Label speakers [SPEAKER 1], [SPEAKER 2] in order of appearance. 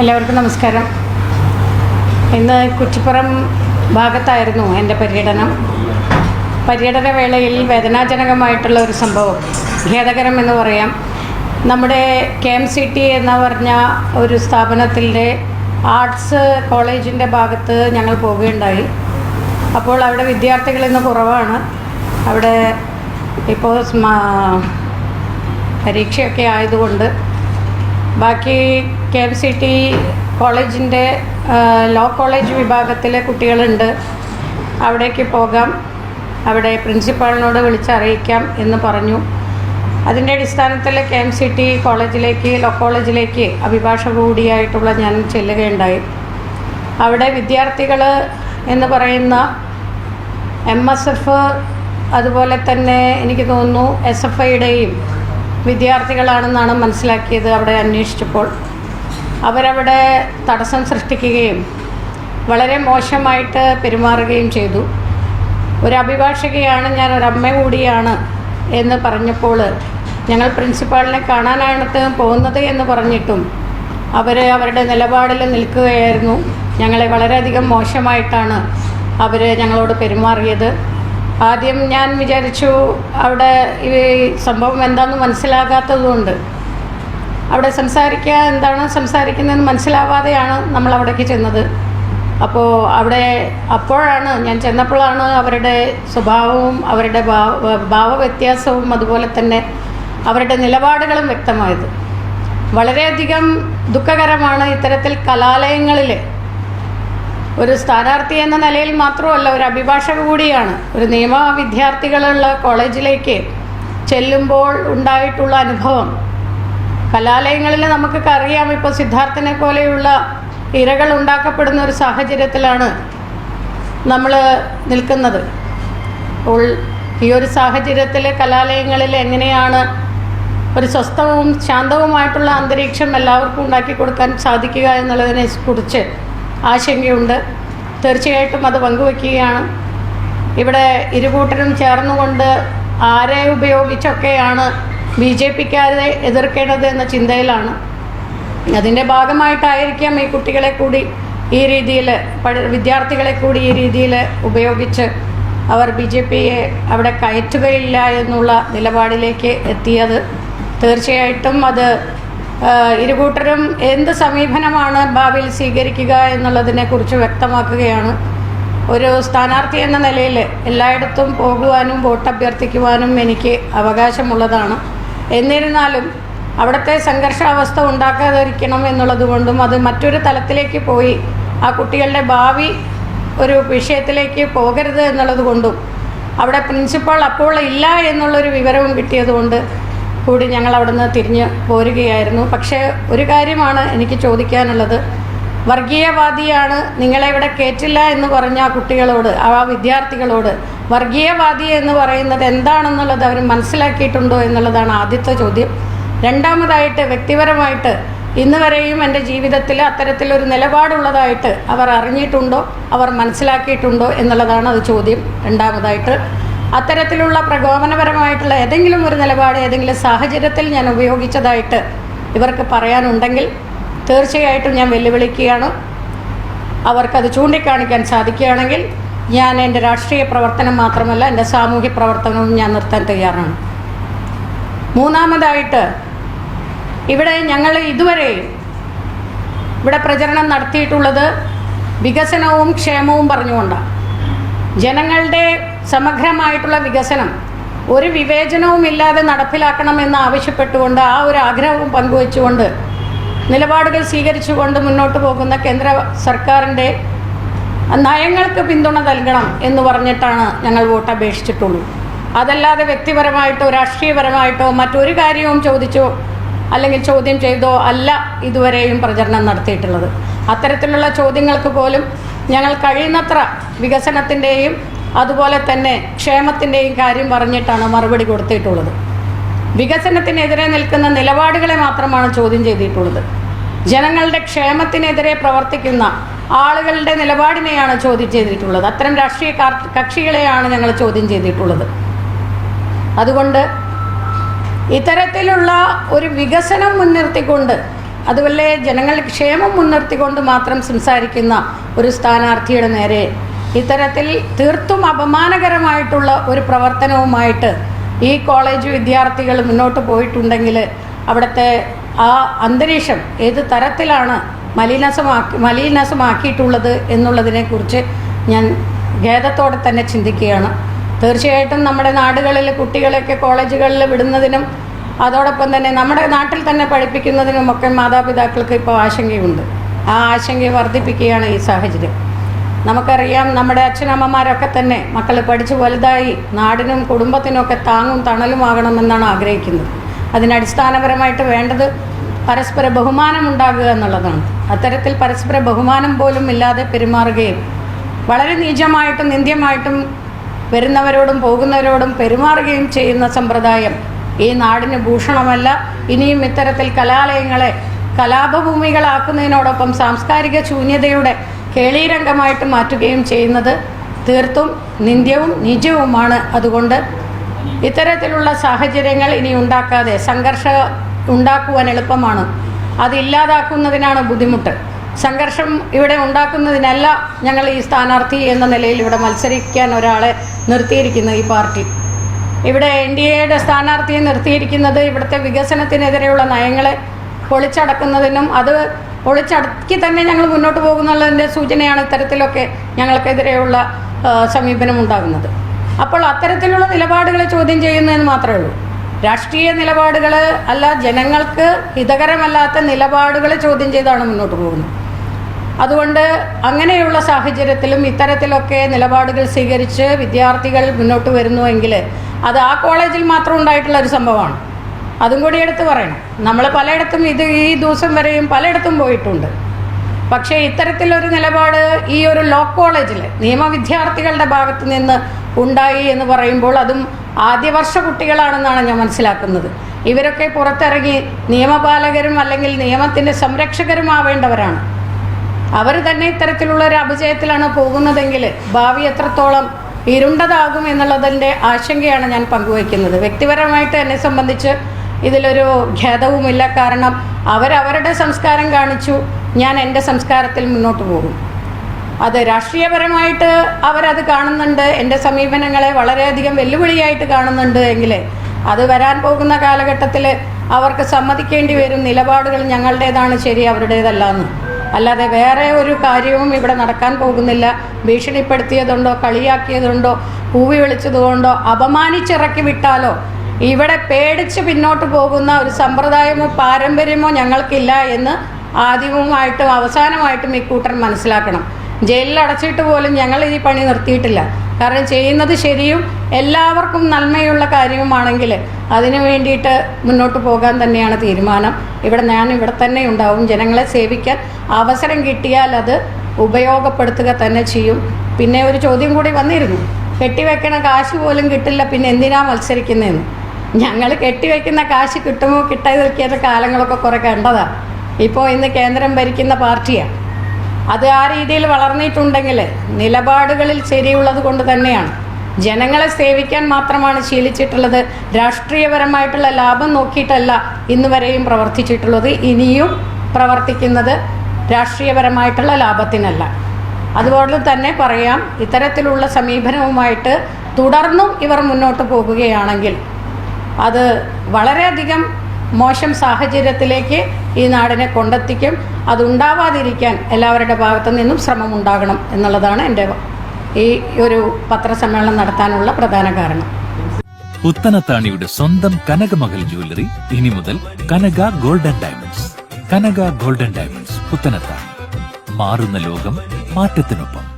[SPEAKER 1] എല്ലാവർക്കും നമസ്കാരം. ഇന്ന് കുറ്റിപ്പുറം ഭാഗത്തായിരുന്നു എന്റെ പര്യടനം. പര്യടന വേളയിൽ വേദനാജനകമായിട്ടുള്ള ഒരു സംഭവം ഖേദകരം എന്ന് പറയാം. നമ്മുടെ കെ എം സി ടി എന്ന് പറഞ്ഞ ഒരു സ്ഥാപനത്തിന്റെ ആർട്സ് കോളേജിന്റെ ഭാഗത്ത് ഞങ്ങൾ പോവുകയുണ്ടായി. അപ്പോൾ അവിടെ വിദ്യാർത്ഥികൾ ഇന്ന് കുറവാണ്. അവിടെ ഇപ്പോൾ പരീക്ഷയൊക്കെ ആയതുകൊണ്ട് ബാക്കി കെ എം സി ടി കോളേജിന്റെ ലോ കോളേജ് വിഭാഗത്തിലെ കുട്ടികളുണ്ട്. അവിടേക്ക് പോകാം. അവിടെ പ്രിൻസിപ്പാളിനോട് വിളിച്ചറിയിക്കാം എന്ന് പറഞ്ഞു. അതിന്റെ അടിസ്ഥാനത്തിൽ കെ എം സി ടി കോളേജിലേക്ക് ലോ കോളേജിലേക്ക് അഭിഭാഷക കൂടിയായിട്ടുള്ള ഞാൻ ചെല്ലുകയുണ്ടായി. അവിടെ വിദ്യാർത്ഥികൾ എന്ന് പറയുന്ന എം എസ് എഫ് അതുപോലെ തന്നെ എനിക്ക് തോന്നുന്നു എസ് എഫ് ഐയുടെയും വിദ്യാർത്ഥികളാണെന്നാണ് മനസ്സിലാക്കിയത് അവിടെ അന്വേഷിച്ചപ്പോൾ. അവരവിടെ തടസ്സം സൃഷ്ടിക്കുകയും വളരെ മോശമായിട്ട് പെരുമാറുകയും ചെയ്തു. ഒരു അഭിഭാഷകയാണ് ഞാൻ ഒരമ്മ കൂടിയാണ് എന്ന് പറഞ്ഞപ്പോൾ ഞങ്ങൾ പ്രിൻസിപ്പാളിനെ കാണാനാണ് പോകുന്നത് എന്ന് പറഞ്ഞിട്ടും അവർ അവരുടെ നിലപാടിൽ നിൽക്കുകയായിരുന്നു. ഞങ്ങളെ വളരെയധികം മോശമായിട്ടാണ് അവർ ഞങ്ങളോട് പെരുമാറിയത്. ആദ്യം ഞാൻ വിചാരിച്ചു അവിടെ ഈ സംഭവം എന്താണെന്ന് മനസ്സിലാകാത്തതുകൊണ്ട്. അവിടെ സംസാരിക്കുക എന്താണ് സംസാരിക്കുന്നതെന്ന് മനസ്സിലാവാതെയാണ് നമ്മൾ അവിടേക്ക് ചെന്നത്. അപ്പോൾ അവിടെ അപ്പോഴാണ് ഞാൻ ചെന്നപ്പോഴാണ് അവരുടെ സ്വഭാവവും അവരുടെ ഭാവ ഭാവവ്യത്യാസവും അതുപോലെ തന്നെ അവരുടെ നിലപാടുകളും വ്യക്തമായത്. വളരെയധികം ദുഃഖകരമാണ് ഇത്തരത്തിൽ കലാലയങ്ങളിൽ ഒരു സ്ഥാനാർത്ഥി എന്ന നിലയിൽ മാത്രമല്ല ഒരു അഭിഭാഷക കൂടിയാണ്. ഒരു നിയമ വിദ്യാർത്ഥികളുള്ള കോളേജിലേക്ക് ചെല്ലുമ്പോൾ ഉണ്ടായിട്ടുള്ള അനുഭവം. കലാലയങ്ങളിൽ നമുക്കൊക്കെ അറിയാം ഇപ്പോൾ സിദ്ധാർത്ഥനെ പോലെയുള്ള ഇരകൾ ഉണ്ടാക്കപ്പെടുന്ന ഒരു സാഹചര്യത്തിലാണ് നമ്മൾ നിൽക്കുന്നത്. അപ്പോൾ ഈ ഒരു സാഹചര്യത്തിൽ കലാലയങ്ങളിൽ എങ്ങനെയാണ് ഒരു സ്വസ്ഥവും ശാന്തവുമായിട്ടുള്ള അന്തരീക്ഷം എല്ലാവർക്കും ഉണ്ടാക്കി കൊടുക്കാൻ സാധിക്കുക എന്നുള്ളതിനെ കുറിച്ച് ആശങ്കയുണ്ട്. തീർച്ചയായിട്ടും അത് പങ്കുവയ്ക്കുകയാണ് ഇവിടെ ഇരുകൂട്ടരും ചേർന്നുകൊണ്ട് ആരെ ഉപയോഗിച്ചൊക്കെയാണ് ബി ജെ പിക്കാരെ എതിർക്കേണ്ടത് എന്ന ചിന്തയിലാണ്. അതിന്റെ ഭാഗമായിട്ടായിരിക്കാം ഈ കുട്ടികളെ കൂടി ഈ രീതിയിൽ വിദ്യാർത്ഥികളെ കൂടി ഈ രീതിയിൽ ഉപയോഗിച്ച് അവർ ബി ജെ പിയെ അവിടെ കയറ്റുകയില്ല എന്നുള്ള നിലപാടിലേക്ക് എത്തിയത്. തീർച്ചയായിട്ടും അത് ഇരുകൂട്ടരും എന്ത് സമീപനമാണ് ഭാവിയിൽ സ്വീകരിക്കുക എന്നുള്ളതിനെക്കുറിച്ച് വ്യക്തമാക്കുകയാണ്. ഒരു സ്ഥാനാർത്ഥി എന്ന നിലയിൽ എല്ലായിടത്തും പോകുവാനും വോട്ട് അഭ്യർത്ഥിക്കുവാനും എനിക്ക് അവകാശമുള്ളതാണ്. എന്നിരുന്നാലും അവിടുത്തെ സംഘർഷാവസ്ഥ ഉണ്ടാക്കാതിരിക്കണം എന്നുള്ളതുകൊണ്ടും അത് മറ്റൊരു തലത്തിലേക്ക് പോയി ആ കുട്ടികളുടെ ഭാവി ഒരു വിഷയത്തിലേക്ക് പോകരുത് എന്നുള്ളത് കൊണ്ടും അവിടെ പ്രിൻസിപ്പാൾ അപ്പോൾ ഇല്ല എന്നുള്ളൊരു വിവരവും കിട്ടിയതുകൊണ്ട് കൂടി ഞങ്ങൾ അവിടുന്ന് തിരിഞ്ഞ് പോരുകയായിരുന്നു. പക്ഷേ ഒരു കാര്യമാണ് എനിക്ക് ചോദിക്കാനുള്ളത്. വർഗീയവാദിയാണ് നിങ്ങളെ ഇവിടെ കയറ്റില്ല എന്ന് പറഞ്ഞ ആ കുട്ടികളോട് ആ വിദ്യാർത്ഥികളോട് വർഗീയവാദി എന്ന് പറയുന്നത് എന്താണെന്നുള്ളത് അവർ മനസ്സിലാക്കിയിട്ടുണ്ടോ എന്നുള്ളതാണ് ആദ്യത്തെ ചോദ്യം. രണ്ടാമതായിട്ട് വ്യക്തിപരമായിട്ട് ഇന്ന് വരെയും എന്റെ ജീവിതത്തിൽ അത്തരത്തിലൊരു നിലപാടുള്ളതായിട്ട് അവർ അറിഞ്ഞിട്ടുണ്ടോ അവർ മനസ്സിലാക്കിയിട്ടുണ്ടോ എന്നുള്ളതാണ് അത് ചോദ്യം. രണ്ടാമതായിട്ട് അത്തരത്തിലുള്ള പ്രകോപനപരമായിട്ടുള്ള ഏതെങ്കിലും ഒരു നിലപാട് ഏതെങ്കിലും സാഹചര്യത്തിൽ ഞാൻ ഉപയോഗിച്ചതായിട്ട് ഇവർക്ക് പറയാനുണ്ടെങ്കിൽ തീർച്ചയായിട്ടും ഞാൻ വെല്ലുവിളിക്കുകയാണ്. അവർക്കത് ചൂണ്ടിക്കാണിക്കാൻ സാധിക്കുകയാണെങ്കിൽ ഞാൻ എന്റെ രാഷ്ട്രീയ പ്രവർത്തനം മാത്രമല്ല എന്റെ സാമൂഹ്യ പ്രവർത്തനവും ഞാൻ നിർത്താൻ തയ്യാറാണ്. മൂന്നാമതായിട്ട് ഇവിടെ ഞങ്ങൾ ഇതുവരെ ഇവിടെ പ്രചരണം നടത്തിയിട്ടുള്ളത് വികസനവും ക്ഷേമവും പറഞ്ഞുകൊണ്ടാണ്. ജനങ്ങളുടെ സമഗ്രമായിട്ടുള്ള വികസനം. ഒരു വിവേചനവും ഇല്ലാതെ നടപ്പിലാക്കണമെന്ന് ആവശ്യപ്പെട്ടുകൊണ്ട് ആ ഒരു ആഗ്രഹവും പങ്കുവച്ചുകൊണ്ട് നിലപാടുകൾ സ്വീകരിച്ചുകൊണ്ട് മുന്നോട്ട് പോകുന്ന കേന്ദ്ര സർക്കാരിന്റെ നയങ്ങൾക്ക് പിന്തുണ നൽകണം എന്ന് പറഞ്ഞിട്ടാണ് ഞങ്ങൾ വോട്ട് അപേക്ഷിച്ചിട്ടുള്ളൂ. അതല്ലാതെ വ്യക്തിപരമായിട്ടോ രാഷ്ട്രീയപരമായിട്ടോ മറ്റൊരു കാര്യവും ചോദിച്ചോ അല്ലെങ്കിൽ ചോദ്യം ചെയ്തോ അല്ല ഇതുവരെയും പ്രചരണം നടത്തിയിട്ടുള്ളത്. അത്തരത്തിലുള്ള ചോദ്യങ്ങൾക്ക് പോലും ഞങ്ങൾ കഴിയുന്നത്ര വികസനത്തിന്റെയും അതുപോലെ തന്നെ ക്ഷേമത്തിന്റെയും കാര്യം പറഞ്ഞിട്ടാണ് മറുപടി കൊടുത്തിട്ടുള്ളത്. വികസനത്തിനെതിരെ നിൽക്കുന്ന നിലപാടുകളെ മാത്രമാണ് ചോദ്യം ചെയ്തിട്ടുള്ളത്. ജനങ്ങളുടെ ക്ഷേമത്തിനെതിരെ പ്രവർത്തിക്കുന്ന ആളുകളുടെ നിലപാടിനെയാണ് ചോദ്യം ചെയ്തിട്ടുള്ളത്. അത്തരം രാഷ്ട്രീയ കക്ഷികളെയാണ് ഞങ്ങൾ ചോദ്യം ചെയ്തിട്ടുള്ളത്. അതുകൊണ്ട് ഇത്തരത്തിലുള്ള ഒരു വികസനം മുൻനിർത്തിക്കൊണ്ട് അതുപോലെ ജനങ്ങളുടെ ക്ഷേമം മുൻനിർത്തിക്കൊണ്ട് മാത്രം സംസാരിക്കുന്ന ഒരു സ്ഥാനാർത്ഥിയുടെ നേരെ ഇത്തരത്തിൽ തീർത്തും അപമാനകരമായിട്ടുള്ള ഒരു പ്രവർത്തനവുമായിട്ട് ഈ കോളേജ് വിദ്യാർത്ഥികൾ മുന്നോട്ട് പോയിട്ടുണ്ടെങ്കിൽ അവിടുത്തെ ആ അന്തരീക്ഷം ഏത് തരത്തിലാണ് മലിനസമാക്കി മലിനസമാക്കിയിട്ടുള്ളത് എന്നുള്ളതിനെക്കുറിച്ച് ഞാൻ ഖേദത്തോടെ തന്നെ ചിന്തിക്കുകയാണ്. തീർച്ചയായിട്ടും നമ്മുടെ നാടുകളിൽ കുട്ടികളെയൊക്കെ കോളേജുകളിൽ വിടുന്നതിനും അതോടൊപ്പം തന്നെ നമ്മുടെ നാട്ടിൽ തന്നെ പഠിപ്പിക്കുന്നതിനുമൊക്കെ മാതാപിതാക്കൾക്ക് ഇപ്പോൾ ആശങ്കയുണ്ട്. ആ ആശങ്ക വർദ്ധിപ്പിക്കുകയാണ് ഈ സാഹചര്യം. നമുക്കറിയാം നമ്മുടെ അച്ഛനമ്മമാരൊക്കെ തന്നെ മക്കൾ പഠിച്ച് വലുതായി നാടിനും കുടുംബത്തിനുമൊക്കെ താങ്ങും തണലുമാകണമെന്നാണ് ആഗ്രഹിക്കുന്നത്. അതിനടിസ്ഥാനപരമായിട്ട് വേണ്ടത് പരസ്പര ബഹുമാനം ഉണ്ടാകുക എന്നുള്ളതാണ്. അത്തരത്തിൽ പരസ്പര ബഹുമാനം പോലും ഇല്ലാതെ പെരുമാറുകയും വളരെ നീചമായിട്ടും നിന്ദ്യമായിട്ടും വരുന്നവരോടും പോകുന്നവരോടും പെരുമാറുകയും ചെയ്യുന്ന സമ്പ്രദായം ഈ നാടിന് ഭൂഷണമല്ല. ഇനിയും ഇത്തരത്തിൽ കലാലയങ്ങളെ കലാപഭൂമികളാക്കുന്നതിനോടൊപ്പം സാംസ്കാരിക ശൂന്യതയുടെ കേളീരംഗമായിട്ട് മാറ്റുകയും ചെയ്യുന്നത് തീർത്തും നിന്ദ്യവും നിജവുമാണ് അതുകൊണ്ട് ഇത്തരത്തിലുള്ള സാഹചര്യങ്ങൾ ഇനി ഉണ്ടാക്കാതെ സംഘർഷം ഉണ്ടാക്കുവാൻ എളുപ്പമാണ്. അതില്ലാതാക്കുന്നതിനാണ് ബുദ്ധിമുട്ട്. സംഘർഷം ഇവിടെ ഉണ്ടാക്കുന്നതിനല്ല ഞങ്ങൾ ഈ സ്ഥാനാർത്ഥി എന്ന നിലയിൽ ഇവിടെ മത്സരിക്കാൻ ഒരാളെ നിർത്തിയിരിക്കുന്നത് ഈ പാർട്ടി. ഇവിടെ എൻ ഡി എയുടെ സ്ഥാനാർത്ഥിയെ നിർത്തിയിരിക്കുന്നത് ഇവിടുത്തെ വികസനത്തിനെതിരെയുള്ള നയങ്ങളെ പൊളിച്ചടക്കുന്നതിനും അത് പൊളിച്ചടക്കി തന്നെ ഞങ്ങൾ മുന്നോട്ട് പോകുന്നുള്ളതിന്റെ സൂചനയാണ് ഇത്തരത്തിലൊക്കെ ഞങ്ങൾക്കെതിരെയുള്ള സമീപനം ഉണ്ടാകുന്നത്. അപ്പോൾ അത്തരത്തിലുള്ള നിലപാടുകളെ ചോദ്യം ചെയ്യുന്നതെന്ന് മാത്രമേ ഉള്ളൂ. രാഷ്ട്രീയ നിലപാടുകൾ അല്ല ജനങ്ങൾക്ക് ഹിതകരമല്ലാത്ത നിലപാടുകൾ ചോദ്യം ചെയ്താണ് മുന്നോട്ട് പോകുന്നത്. അതുകൊണ്ട് അങ്ങനെയുള്ള സാഹചര്യത്തിലും ഇത്തരത്തിലൊക്കെ നിലപാടുകൾ സ്വീകരിച്ച് വിദ്യാർത്ഥികൾ മുന്നോട്ട് വരുന്നുവെങ്കിൽ അത് ആ കോളേജിൽ മാത്രം ഉണ്ടായിട്ടുള്ള ഒരു സംഭവമാണ്. അതും കൂടി എടുത്ത് പറയണം. നമ്മൾ പലയിടത്തും ഇത് ഈ ദിവസം വരെയും പലയിടത്തും പോയിട്ടുണ്ട്. പക്ഷേ ഇത്തരത്തിലൊരു നിലപാട് ഈ ഒരു ലോ കോളേജിൽ നിയമവിദ്യാർത്ഥികളുടെ ഭാഗത്ത് നിന്ന് ഉണ്ടായി എന്ന് പറയുമ്പോൾ അതും ആദ്യവർഷ കുട്ടികളാണെന്നാണ് ഞാൻ മനസ്സിലാക്കുന്നത്. ഇവരൊക്കെ പുറത്തിറങ്ങി നിയമപാലകരും അല്ലെങ്കിൽ നിയമത്തിന്റെ സംരക്ഷകരുമാവേണ്ടവരാണ്. അവർ തന്നെ ഇത്തരത്തിലുള്ള ഒരു അപജയത്തിലാണ് പോകുന്നതെങ്കിൽ ഭാവി എത്രത്തോളം ഇരുണ്ടതാകും എന്നുള്ളതിന്റെ ആശങ്കയാണ് ഞാൻ പങ്കുവയ്ക്കുന്നത്. വ്യക്തിപരമായിട്ട് എന്നെ സംബന്ധിച്ച് ഇതിലൊരു ഖേദവുമില്ല. കാരണം അവരവരുടെ സംസ്കാരം കാണിച്ചു. ഞാൻ എന്റെ സംസ്കാരത്തിൽ മുന്നോട്ട് പോകും. അത് രാഷ്ട്രീയപരമായിട്ട് അവരത് കാണുന്നുണ്ട്. എന്റെ സമീപനങ്ങളെ വളരെയധികം വെല്ലുവിളിയായിട്ട് കാണുന്നുണ്ട് എങ്കിൽ അത് വരാൻ പോകുന്ന കാലഘട്ടത്തിൽ അവർക്ക് സമ്മതിക്കേണ്ടി വരും. നിലപാടുകൾ ഞങ്ങളുടേതാണ് ശരി അവരുടേതല്ല എന്ന് അല്ലാതെ വേറെ ഒരു കാര്യവും ഇവിടെ നടക്കാൻ പോകുന്നില്ല. ഭീഷണിപ്പെടുത്തിയതുണ്ടോ കളിയാക്കിയതുകൊണ്ടോ കൂവി വിളിച്ചതുകൊണ്ടോ അപമാനിച്ചിറക്കി വിട്ടാലോ ഇവിടെ പേടിച്ച് പിന്നോട്ട് പോകുന്ന ഒരു സമ്പ്രദായമോ പാരമ്പര്യമോ ഞങ്ങൾക്കില്ല എന്ന് ആദ്യവുമായിട്ടും അവസാനമായിട്ടും ഇക്കൂട്ടർ മനസ്സിലാക്കണം. ജയിലിൽ അടച്ചിട്ട് പോലും ഞങ്ങൾ ഈ പണി നിർത്തിയിട്ടില്ല. കാരണം ചെയ്യുന്നത് ശരിയും എല്ലാവർക്കും നന്മയുള്ള കാര്യവുമാണെങ്കിൽ അതിനു വേണ്ടിയിട്ട് മുന്നോട്ട് പോകാൻ തന്നെയാണ് തീരുമാനം. ഇവിടെ ഞാൻ ഇവിടെ തന്നെ ഉണ്ടാവും. ജനങ്ങളെ സേവിക്കാൻ അവസരം കിട്ടിയാൽ അത് ഉപയോഗപ്പെടുത്തുക തന്നെ ചെയ്യും. പിന്നെ ഒരു ചോദ്യം കൂടി വന്നിരുന്നു. കെട്ടിവെക്കണ കാശ് പോലും കിട്ടില്ല. പിന്നെ എന്തിനാ മത്സരിക്കുന്നതെന്ന്. ഞങ്ങൾ കെട്ടിവെക്കുന്ന കാശ് കിട്ടുമോ കിട്ടാതിരിക്കുന്ന കാലങ്ങളൊക്കെ കുറേ കണ്ടതാണ് ഇപ്പോൾ ഇന്ന് കേന്ദ്രം ഭരിക്കുന്ന പാർട്ടിയാണ് അത് ആ രീതിയിൽ വളർന്നിട്ടുണ്ടെങ്കിൽ നിലപാടുകളിൽ ശരിയുള്ളത് കൊണ്ട് തന്നെയാണ്. ജനങ്ങളെ സേവിക്കാൻ മാത്രമാണ് ശീലിച്ചിട്ടുള്ളത്. രാഷ്ട്രീയപരമായിട്ടുള്ള ലാഭം നോക്കിയിട്ടല്ല ഇന്ന് വരെയും പ്രവർത്തിച്ചിട്ടുള്ളത്. ഇനിയും പ്രവർത്തിക്കുന്നത് രാഷ്ട്രീയപരമായിട്ടുള്ള ലാഭത്തിനല്ല. അതുപോലെ തന്നെ പറയാം ഇത്തരത്തിലുള്ള സമീപനവുമായിട്ട് തുടർന്നും ഇവർ മുന്നോട്ട് പോകുകയാണെങ്കിൽ അത് വളരെയധികം മോശം സാഹചര്യത്തിലേക്ക് ഈ നാടിനെ കൊണ്ടെത്തിക്കും. അതുണ്ടാവാതിരിക്കാൻ എല്ലാവരുടെ ഭാഗത്തു നിന്നും ശ്രമം ഉണ്ടാകണം എന്നുള്ളതാണ് എന്റെ ഈ ഒരു പത്രസമ്മേളനം നടത്താനുള്ള പ്രധാന കാരണം.
[SPEAKER 2] പുത്തനത്താണിയുടെ സ്വന്തം കനകമകൽ ജ്വല്ലറി ഇനി മുതൽ Kanaka golden diamonds. Kanaka golden diamonds Puthanathani മാറുന്ന ലോകം മാറ്റത്തിനൊപ്പം.